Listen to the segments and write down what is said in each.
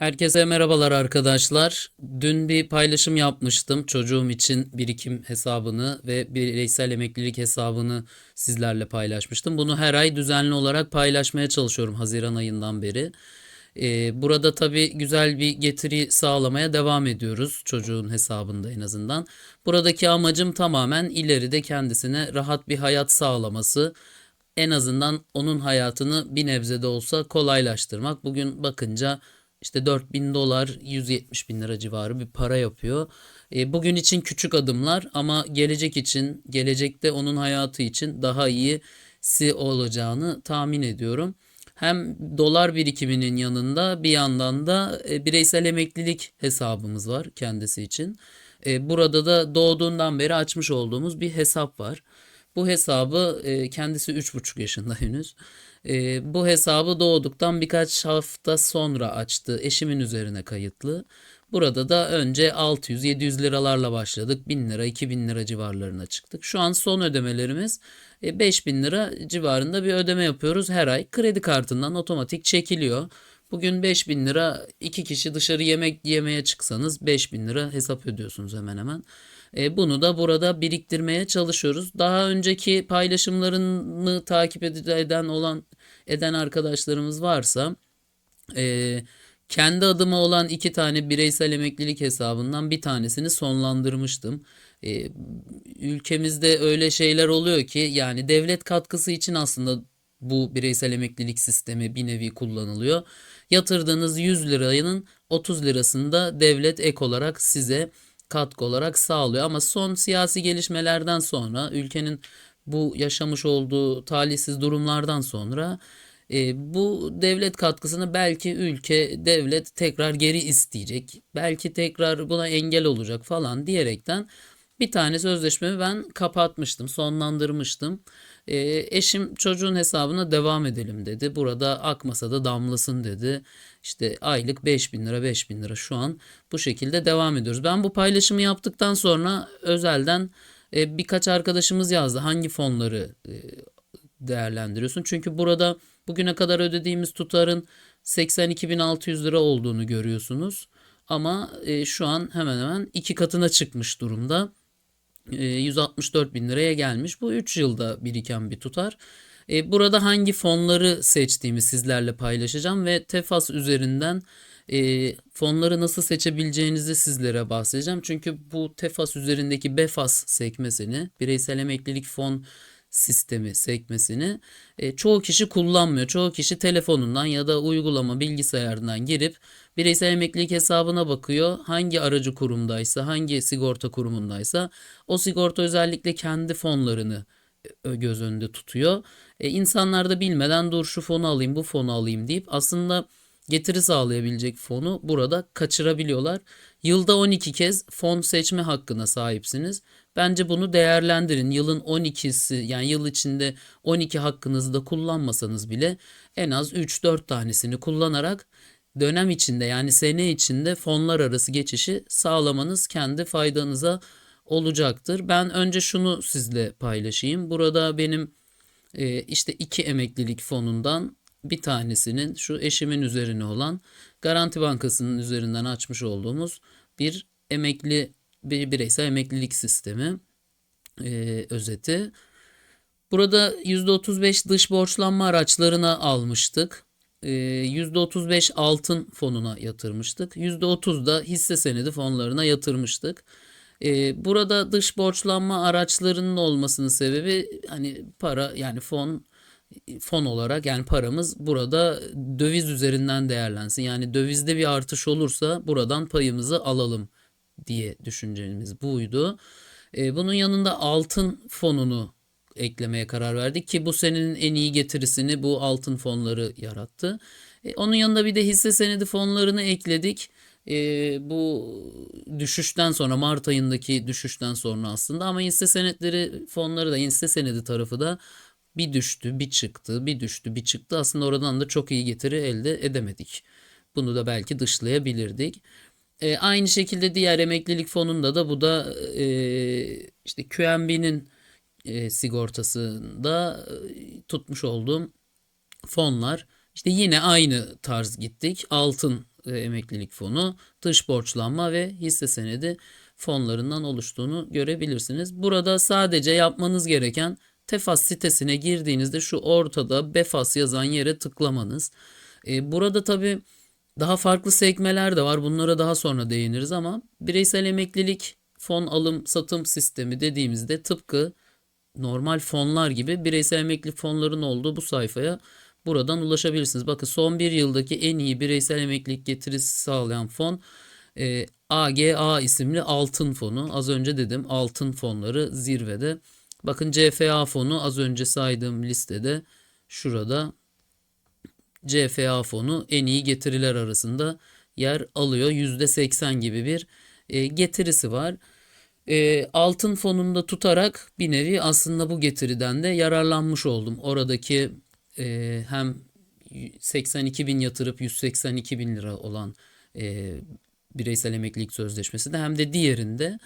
Herkese merhabalar arkadaşlar. Dün bir paylaşım yapmıştım. Çocuğum için birikim hesabını ve bireysel emeklilik hesabını sizlerle paylaşmıştım. Bunu her ay düzenli olarak paylaşmaya çalışıyorum Haziran ayından beri. Ee, burada tabii güzel bir getiri sağlamaya devam ediyoruz çocuğun hesabında en azından. Buradaki amacım tamamen ileride kendisine rahat bir hayat sağlaması en azından onun hayatını bir nebze de olsa kolaylaştırmak. Bugün bakınca işte 4000 dolar 170 bin lira civarı bir para yapıyor. E, bugün için küçük adımlar ama gelecek için gelecekte onun hayatı için daha iyisi olacağını tahmin ediyorum. Hem dolar birikiminin yanında bir yandan da e, bireysel emeklilik hesabımız var kendisi için. E, burada da doğduğundan beri açmış olduğumuz bir hesap var. Bu hesabı e, kendisi 3,5 yaşında henüz. E, bu hesabı doğduktan birkaç hafta sonra açtı. Eşimin üzerine kayıtlı. Burada da önce 600-700 liralarla başladık. 1000 lira, 2000 lira civarlarına çıktık. Şu an son ödemelerimiz e, 5000 lira civarında bir ödeme yapıyoruz her ay. Kredi kartından otomatik çekiliyor. Bugün 5000 lira iki kişi dışarı yemek yemeye çıksanız 5000 lira hesap ödüyorsunuz hemen hemen. E, bunu da burada biriktirmeye çalışıyoruz. Daha önceki paylaşımlarını takip eden olan eden arkadaşlarımız varsa e, kendi adıma olan iki tane bireysel emeklilik hesabından bir tanesini sonlandırmıştım. E, ülkemizde öyle şeyler oluyor ki yani devlet katkısı için aslında bu bireysel emeklilik sistemi bir nevi kullanılıyor. Yatırdığınız 100 liranın 30 lirasında devlet ek olarak size katkı olarak sağlıyor. Ama son siyasi gelişmelerden sonra ülkenin bu yaşamış olduğu talihsiz durumlardan sonra e, bu devlet katkısını belki ülke devlet tekrar geri isteyecek. Belki tekrar buna engel olacak falan diyerekten bir tane sözleşmemi ben kapatmıştım, sonlandırmıştım. E, eşim çocuğun hesabına devam edelim dedi. Burada akmasa da damlasın dedi. İşte aylık 5000 lira 5000 lira şu an bu şekilde devam ediyoruz. Ben bu paylaşımı yaptıktan sonra özelden e, birkaç arkadaşımız yazdı. Hangi fonları e, değerlendiriyorsun? Çünkü burada bugüne kadar ödediğimiz tutarın 82.600 lira olduğunu görüyorsunuz. Ama e, şu an hemen hemen iki katına çıkmış durumda. 164 bin liraya gelmiş. Bu 3 yılda biriken bir tutar. E, burada hangi fonları seçtiğimi sizlerle paylaşacağım ve Tefas üzerinden e, fonları nasıl seçebileceğinizi sizlere bahsedeceğim. Çünkü bu Tefas üzerindeki Befas sekmesini, bireysel emeklilik fon sistemi sekmesini e, çoğu kişi kullanmıyor. Çoğu kişi telefonundan ya da uygulama bilgisayarından girip bireysel emeklilik hesabına bakıyor. Hangi aracı kurumdaysa, hangi sigorta kurumundaysa o sigorta özellikle kendi fonlarını e, göz önünde tutuyor. E, insanlar da bilmeden dur şu fonu alayım, bu fonu alayım deyip aslında getiri sağlayabilecek fonu burada kaçırabiliyorlar. Yılda 12 kez fon seçme hakkına sahipsiniz. Bence bunu değerlendirin. Yılın 12'si yani yıl içinde 12 hakkınızı da kullanmasanız bile en az 3-4 tanesini kullanarak dönem içinde yani sene içinde fonlar arası geçişi sağlamanız kendi faydanıza olacaktır. Ben önce şunu sizle paylaşayım. Burada benim e, işte iki emeklilik fonundan bir tanesinin şu eşimin üzerine olan Garanti Bankası'nın üzerinden açmış olduğumuz bir emekli bir bireysel emeklilik sistemi e, özeti. Burada %35 dış borçlanma araçlarına almıştık. E, %35 altın fonuna yatırmıştık. %30 da hisse senedi fonlarına yatırmıştık. E, burada dış borçlanma araçlarının olmasının sebebi hani para yani fon fon olarak yani paramız burada döviz üzerinden değerlensin. Yani dövizde bir artış olursa buradan payımızı alalım diye düşüncemiz buydu. E, bunun yanında altın fonunu eklemeye karar verdik ki bu senenin en iyi getirisini bu altın fonları yarattı. E, onun yanında bir de hisse senedi fonlarını ekledik. E, bu düşüşten sonra Mart ayındaki düşüşten sonra aslında ama hisse senetleri fonları da hisse senedi tarafı da bir düştü, bir çıktı, bir düştü, bir çıktı. Aslında oradan da çok iyi getiri elde edemedik. Bunu da belki dışlayabilirdik. E, aynı şekilde diğer emeklilik fonunda da bu da e, işte QNB'nin e, sigortasında tutmuş olduğum fonlar. İşte yine aynı tarz gittik. Altın e, emeklilik fonu, dış borçlanma ve hisse senedi fonlarından oluştuğunu görebilirsiniz. Burada sadece yapmanız gereken Tefas sitesine girdiğinizde şu ortada Befas yazan yere tıklamanız. E, burada tabii daha farklı sekmeler de var. Bunlara daha sonra değiniriz ama bireysel emeklilik fon alım satım sistemi dediğimizde tıpkı normal fonlar gibi bireysel emeklilik fonların olduğu bu sayfaya buradan ulaşabilirsiniz. Bakın son bir yıldaki en iyi bireysel emeklilik getirisi sağlayan fon e, AGA isimli altın fonu. Az önce dedim altın fonları zirvede. Bakın CFA fonu az önce saydığım listede şurada CFA fonu en iyi getiriler arasında yer alıyor. %80 gibi bir e, getirisi var. E, altın fonunda tutarak bir nevi aslında bu getiriden de yararlanmış oldum. Oradaki e, hem 82 bin yatırıp 182 bin lira olan bireysel emeklilik sözleşmesi de hem de diğerinde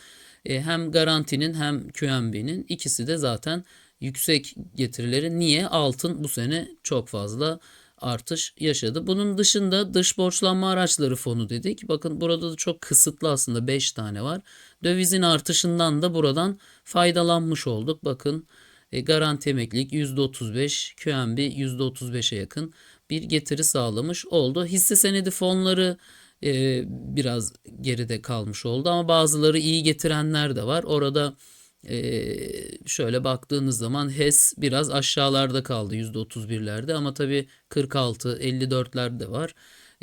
e, hem garantinin hem QNB'nin ikisi de zaten yüksek getirileri. Niye? Altın bu sene çok fazla artış yaşadı. Bunun dışında dış borçlanma araçları fonu dedik. Bakın burada da çok kısıtlı aslında 5 tane var. Dövizin artışından da buradan faydalanmış olduk. Bakın e, garanti emeklilik %35, QNB %35'e yakın bir getiri sağlamış oldu. Hisse senedi fonları e, biraz geride kalmış oldu ama bazıları iyi getirenler de var. Orada e, şöyle baktığınız zaman HES biraz aşağılarda kaldı %31'lerde ama tabii 46, 54'ler de var.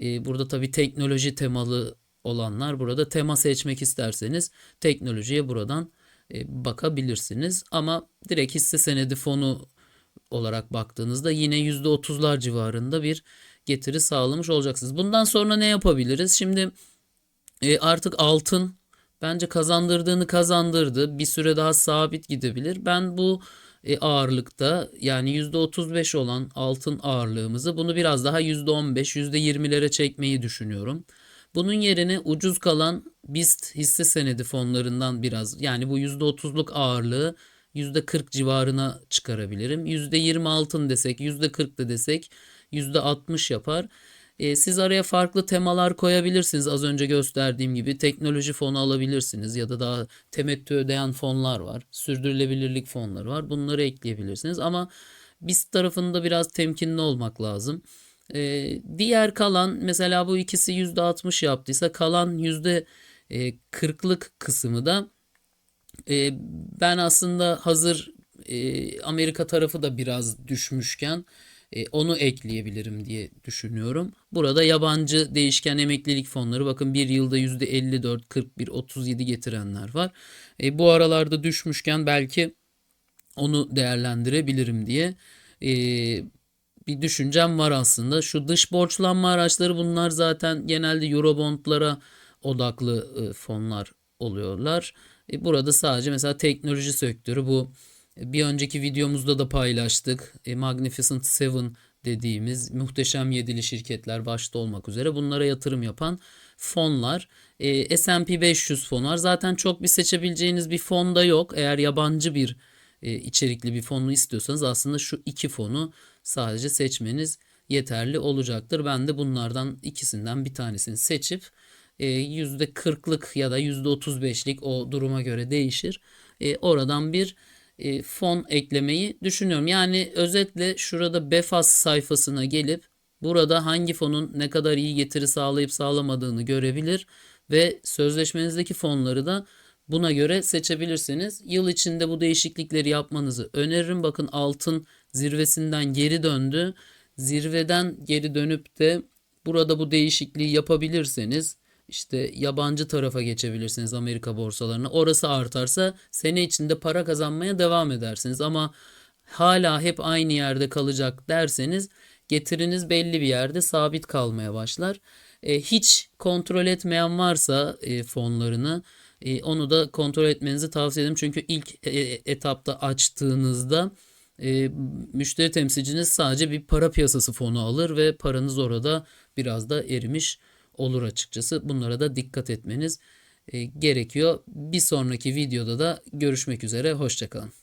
E, burada tabii teknoloji temalı olanlar burada tema seçmek isterseniz teknolojiye buradan e, bakabilirsiniz. Ama direkt hisse senedi fonu olarak baktığınızda yine %30'lar civarında bir getiri sağlamış olacaksınız. Bundan sonra ne yapabiliriz? Şimdi e, artık altın bence kazandırdığını kazandırdı. Bir süre daha sabit gidebilir. Ben bu e, ağırlıkta yani %35 olan altın ağırlığımızı bunu biraz daha %15, %20'lere çekmeyi düşünüyorum. Bunun yerine ucuz kalan BIST hisse senedi fonlarından biraz yani bu %30'luk ağırlığı %40 civarına çıkarabilirim. %20 altın desek, %40 da desek %60 yapar. E, siz araya farklı temalar koyabilirsiniz. Az önce gösterdiğim gibi teknoloji fonu alabilirsiniz ya da daha temettü ödeyen fonlar var. Sürdürülebilirlik fonları var. Bunları ekleyebilirsiniz ama BIST tarafında biraz temkinli olmak lazım. E, diğer kalan mesela bu ikisi %60 yaptıysa kalan %40'lık kısmı da e, ben aslında hazır e, Amerika tarafı da biraz düşmüşken e, onu ekleyebilirim diye düşünüyorum. Burada yabancı değişken emeklilik fonları bakın bir yılda %54, 41, 37 getirenler var. E, bu aralarda düşmüşken belki onu değerlendirebilirim diye e, bir düşüncem var aslında. Şu dış borçlanma araçları bunlar zaten genelde Eurobondlara odaklı e, fonlar oluyorlar. E, burada sadece mesela teknoloji sektörü bu bir önceki videomuzda da paylaştık. E, Magnificent Seven dediğimiz muhteşem yedili şirketler başta olmak üzere bunlara yatırım yapan fonlar. E, S&P 500 fon var. Zaten çok bir seçebileceğiniz bir fon da yok. Eğer yabancı bir e, içerikli bir fonu istiyorsanız aslında şu iki fonu sadece seçmeniz yeterli olacaktır. Ben de bunlardan ikisinden bir tanesini seçip %40'lık ya da %35'lik o duruma göre değişir. Oradan bir e, fon eklemeyi düşünüyorum. Yani özetle şurada Befas sayfasına gelip burada hangi fonun ne kadar iyi getiri sağlayıp sağlamadığını görebilir ve sözleşmenizdeki fonları da buna göre seçebilirsiniz. Yıl içinde bu değişiklikleri yapmanızı öneririm. Bakın altın zirvesinden geri döndü. Zirveden geri dönüp de burada bu değişikliği yapabilirseniz işte yabancı tarafa geçebilirsiniz Amerika borsalarına. Orası artarsa sene içinde para kazanmaya devam edersiniz ama hala hep aynı yerde kalacak derseniz getiriniz belli bir yerde sabit kalmaya başlar. E, hiç kontrol etmeyen varsa e, fonlarını e, onu da kontrol etmenizi tavsiye ederim. Çünkü ilk e, etapta açtığınızda e, müşteri temsilciniz sadece bir para piyasası fonu alır ve paranız orada biraz da erimiş olur açıkçası. Bunlara da dikkat etmeniz e, gerekiyor. Bir sonraki videoda da görüşmek üzere. Hoşçakalın.